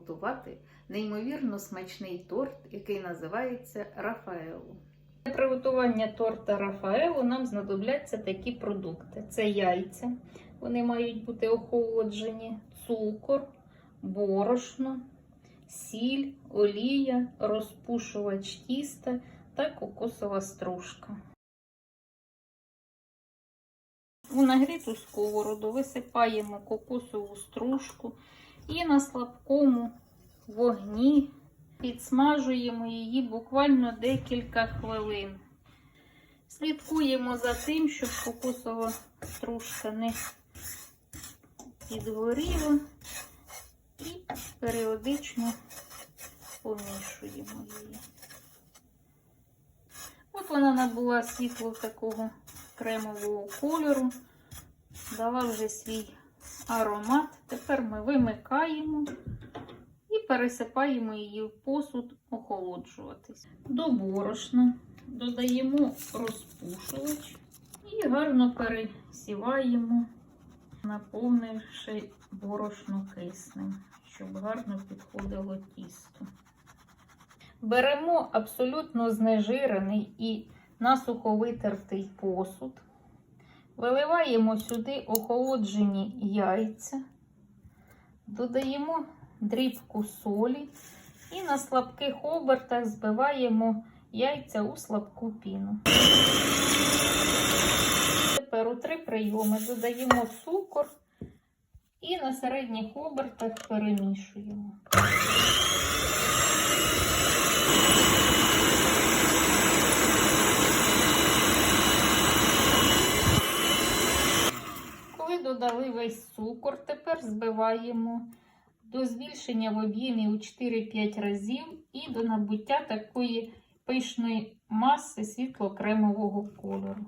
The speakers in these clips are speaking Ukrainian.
будемо готувати неймовірно смачний торт, який називається Рафаело. Для приготування торта Рафаело нам знадобляться такі продукти: це яйця, вони мають бути охолоджені, цукор, борошно, сіль, олія, розпушувач тіста та кокосова стружка. У нагріту сковороду висипаємо кокосову стружку і на слабкому вогні підсмажуємо її буквально декілька хвилин. Слідкуємо за тим, щоб кокосова стружка не підгоріла і періодично помішуємо її. От вона набула світло такого кремового кольору, дала вже свій аромат. Тепер ми вимикаємо і пересипаємо її в посуд охолоджуватись. До борошна додаємо розпушувач і гарно пересіваємо, наповнивши борошно киснем, щоб гарно підходило тісто. Беремо абсолютно знежирений і насухо витертий посуд. Виливаємо сюди охолоджені яйця, додаємо дрібку солі і на слабких обертах збиваємо яйця у слабку піну. Тепер у три прийоми додаємо цукор і на середніх обертах перемішуємо. Коли додали весь цукор, тепер збиваємо до збільшення в об'ємі у 4-5 разів і до набуття такої пишної маси світло-кремового кольору.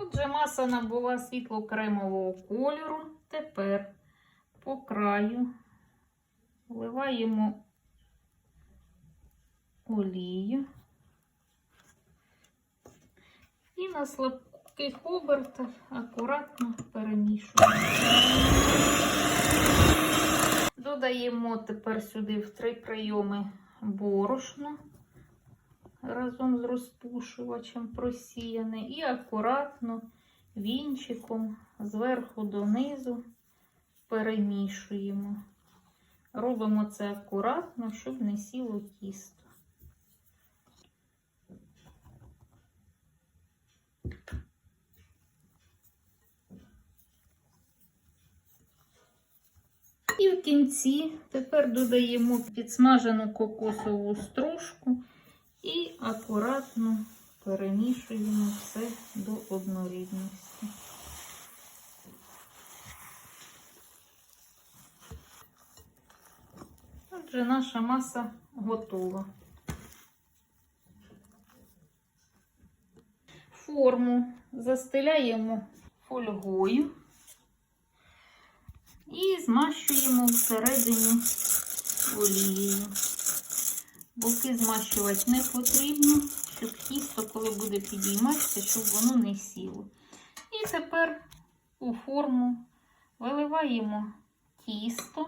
Отже, маса набула світло-кремового кольору. Тепер по краю вливаємо олію і на слабких обертах акуратно перемішуємо. Додаємо тепер сюди в три прийоми борошно разом з розпушувачем просіяне і акуратно вінчиком зверху донизу перемішуємо. Робимо це акуратно, щоб не сіло тісто. І в кінці тепер додаємо підсмажену кокосову стружку і акуратно перемішуємо все до однорідності. Отже, наша маса готова. Форму застеляємо фольгою і змащуємо всередині олією. Боки змащувати не потрібно, щоб тісто, коли буде підійматися, щоб воно не сіло. І тепер у форму виливаємо тісто.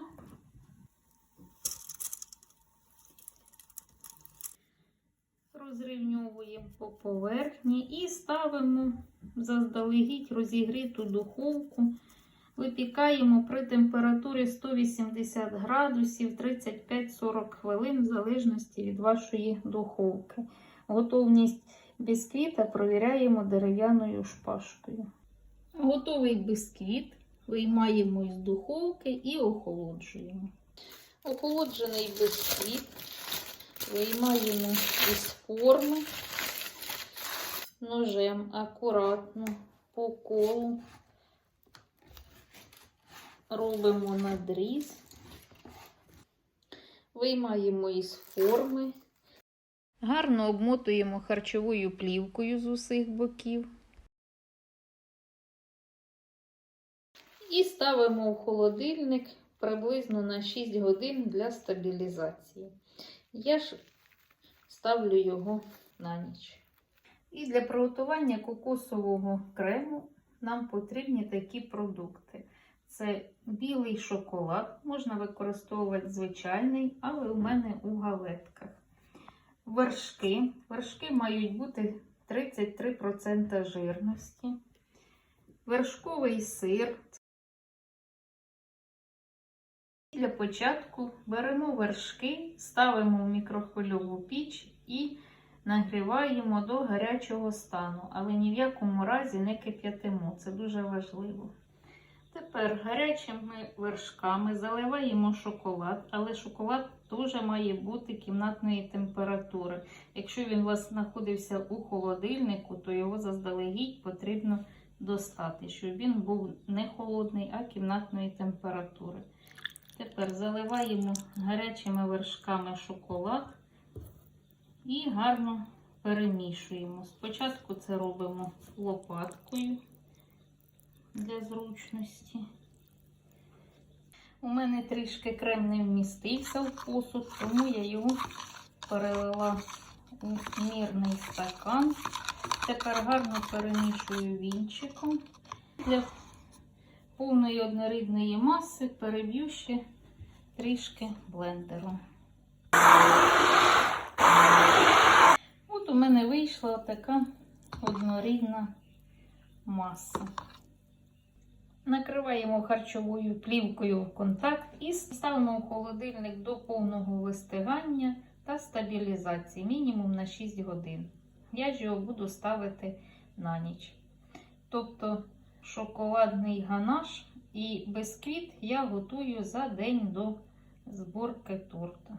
Розрівньовуємо по поверхні і ставимо заздалегідь розігріту духовку. Випікаємо при температурі 180 градусів 35-40 хвилин, в залежності від вашої духовки. Готовність бісквіта провіряємо дерев'яною шпажкою. Готовий бісквіт виймаємо із духовки і охолоджуємо. Охолоджений бісквіт виймаємо із форми ножем акуратно по колу. Робимо надріз, виймаємо із форми, гарно обмотуємо харчовою плівкою з усіх боків і ставимо в холодильник приблизно на 6 годин для стабілізації. Я ж ставлю його на ніч. І для приготування кокосового крему нам потрібні такі продукти. Це білий шоколад, можна використовувати звичайний, але у мене у галетках. Вершки. Вершки мають бути 33% жирності. Вершковий сир. Для початку беремо вершки, ставимо в мікрохвильову піч і нагріваємо до гарячого стану, але ні в якому разі не кип'ятимо. Це дуже важливо. Тепер гарячими вершками заливаємо шоколад, але шоколад теж має бути кімнатної температури. Якщо він у вас знаходився у холодильнику, то його заздалегідь потрібно достати, щоб він був не холодний, а кімнатної температури. Тепер заливаємо гарячими вершками шоколад і гарно перемішуємо. Спочатку це робимо лопаткою для зручності. У мене трішки крем не вмістився в посуд, тому я його перелила у мірний стакан. Тепер гарно перемішую вінчиком. Для повної однорідної маси переб'ю ще трішки блендером. От у мене вийшла така однорідна маса. Накриваємо харчовою плівкою в контакт і ставимо в холодильник до повного вистигання та стабілізації мінімум на 6 годин. Я ж його буду ставити на ніч. Тобто шоколадний ганаш і бисквіт я готую за день до зборки торта.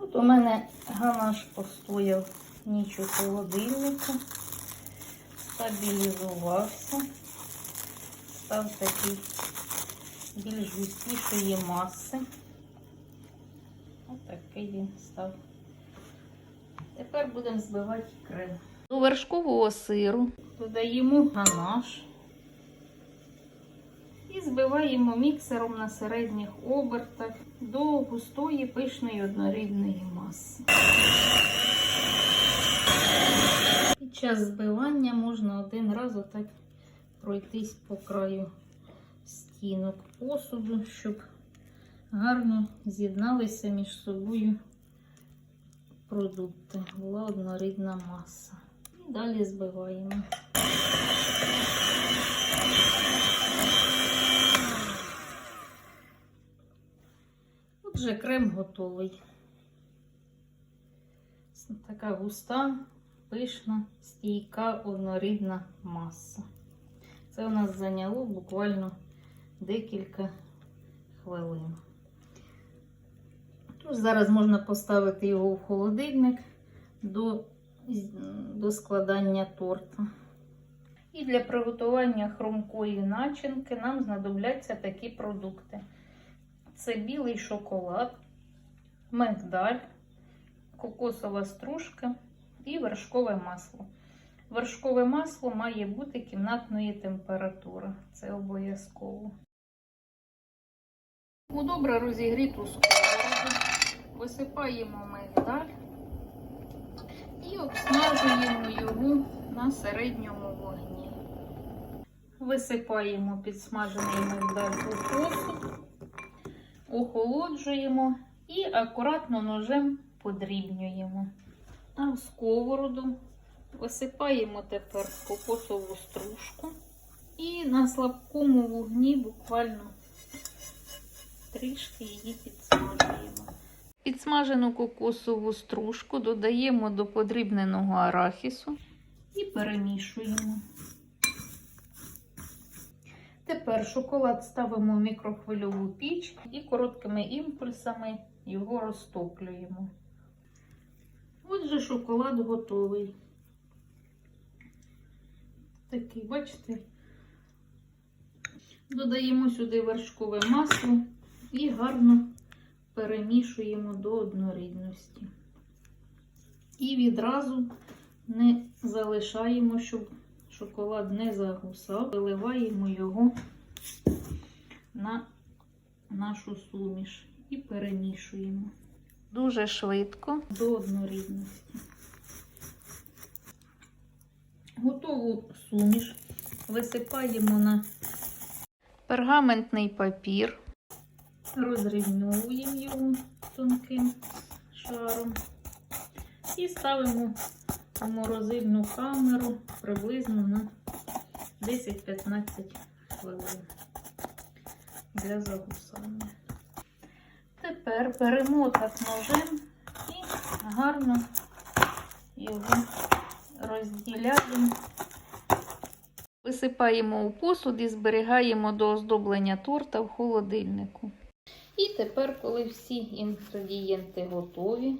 От у мене ганаш постояв ніч у холодильнику, стабілізувався, став такий більш густішої маси. Ось такий він став. Тепер будемо збивати крем. До вершкового сиру додаємо ганаш збиваємо міксером на середніх обертах до густої пишної однорідної маси. Під час збивання можна один раз отак пройтись по краю стінок посуду, щоб гарно з'єдналися між собою продукти. Була однорідна маса. І далі збиваємо. Отже, крем готовий. Така густа, пишна, стійка, однорідна маса. Це у нас зайняло буквально декілька хвилин. Тож зараз можна поставити його в холодильник до, до складання торта. І для приготування хрумкої начинки нам знадобляться такі продукти. Це білий шоколад, мигдаль, кокосова стружка і вершкове масло. Вершкове масло має бути кімнатної температури. Це обов'язково. У добре розігріту сковороду висипаємо мигдаль і обсмажуємо його на середньому вогні. Висипаємо підсмажений мигдаль у посуд, охолоджуємо і акуратно ножем подрібнюємо. А сковороду висипаємо тепер кокосову стружку і на слабкому вогні буквально трішки її підсмажуємо. Підсмажену кокосову стружку додаємо до подрібненого арахісу і перемішуємо. Тепер шоколад ставимо в мікрохвильову піч і короткими імпульсами його розтоплюємо. Отже, шоколад готовий. Такий, бачите, додаємо сюди вершкове масло і гарно перемішуємо до однорідності. І відразу не залишаємо, щоб шоколад не загусав, виливаємо його на нашу суміш і перемішуємо. дуже швидко. До однорідності. Готову суміш. Висипаємо на пергаментний папір, розрівнюємо його тонким шаром. І ставимо у морозильну камеру приблизно на 10-15 хвилин для загусання. Тепер беремо так ножем і гарно його розділяємо. Висипаємо у посуд і зберігаємо до оздоблення торта в холодильнику. І тепер, коли всі інгредієнти готові,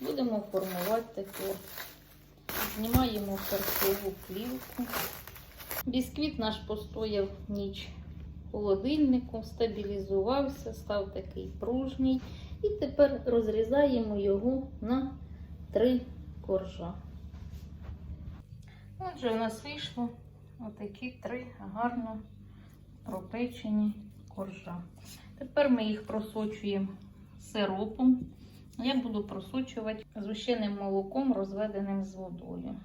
будемо формувати торт. Знімаємо харчову плівку. Бісквіт наш постояв ніч в холодильнику, стабілізувався, став такий пружній. І тепер розрізаємо його на три коржа. Отже, у нас вийшло отакі три гарно пропечені коржа. Тепер ми їх просочуємо сиропом. Я буду просочувати згущеним молоком, розведеним з водою.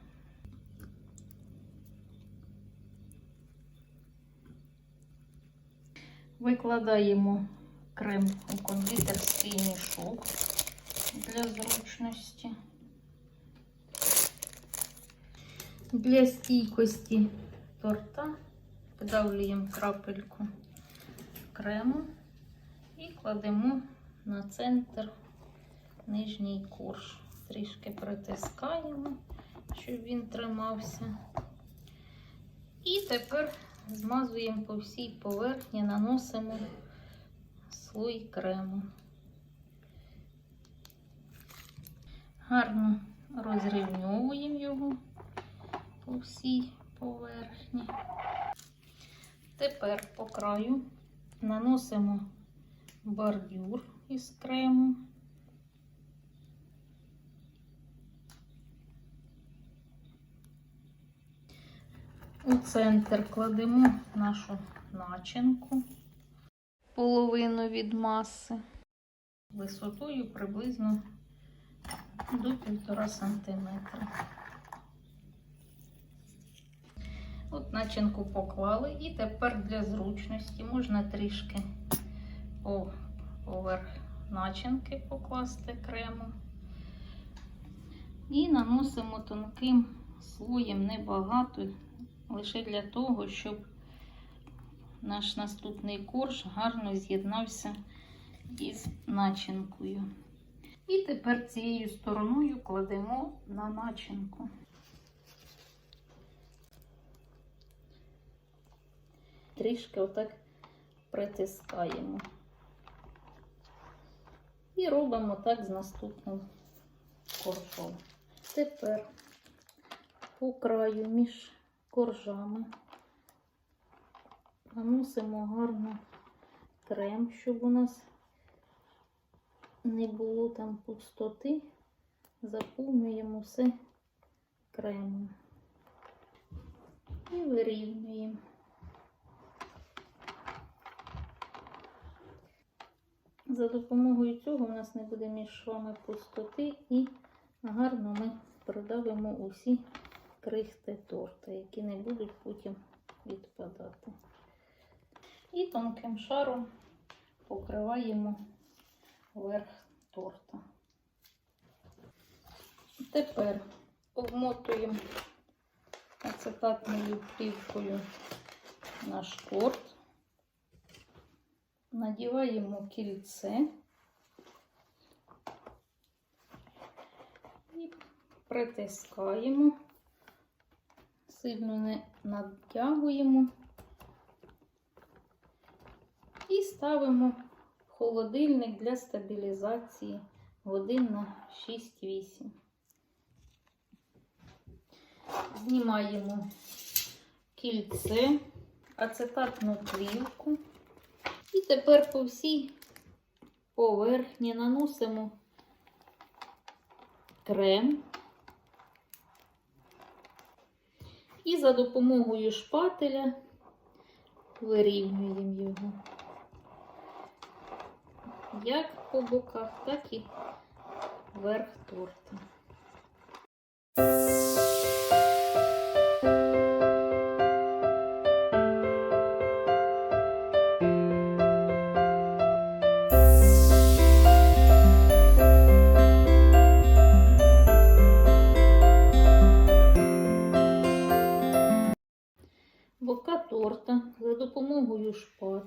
Викладаємо крем у кондитерський мішок для зручності. Для стійкості торта видавлюємо крапельку крему і кладемо на центр нижній корж. Трішки притискаємо, щоб він тримався. І тепер змазуємо по всій поверхні, наносимо слой крему. Гарно розрівньовуємо його по всій поверхні. Тепер по краю наносимо бордюр із крему. У центр кладемо нашу начинку половину від маси висотою приблизно до 1,5 см. От начинку поклали, і тепер для зручності можна трішки по- поверх начинки покласти крему. І наносимо тонким слоєм небагато, лише для того, щоб наш наступний корж гарно з'єднався із начинкою. І тепер цією стороною кладемо на начинку. Трішки отак притискаємо. І робимо так з наступним коржом. Тепер по краю між коржами. Наносимо гарно крем, щоб у нас не було там пустоти, заповнюємо все кремом. І вирівнюємо. За допомогою цього у нас не буде між швами пустоти і гарно ми продавимо усі крихти торта, які не будуть потім відпадати. І тонким шаром покриваємо верх торта. Тепер обмотуємо ацетатною плівкою наш торт. Надіваємо кільце і притискаємо, сильно не натягуємо і ставимо холодильник для стабілізації годин на 6-8. Знімаємо кільце, ацетатну плівку. І тепер по всій поверхні наносимо крем і за допомогою шпателя вирівнюємо його як по боках, так і верх торта.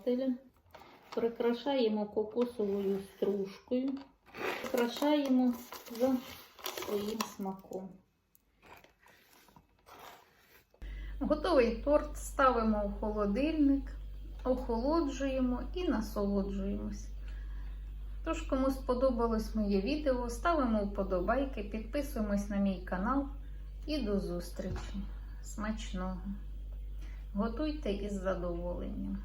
Шпателя прикрашаємо кокосовою стружкою, прикрашаємо за своїм смаком. Готовий торт ставимо в холодильник, охолоджуємо і насолоджуємось. Тож, кому сподобалось моє відео, ставимо вподобайки, підписуємось на мій канал і до зустрічі. Смачного! Готуйте із задоволенням.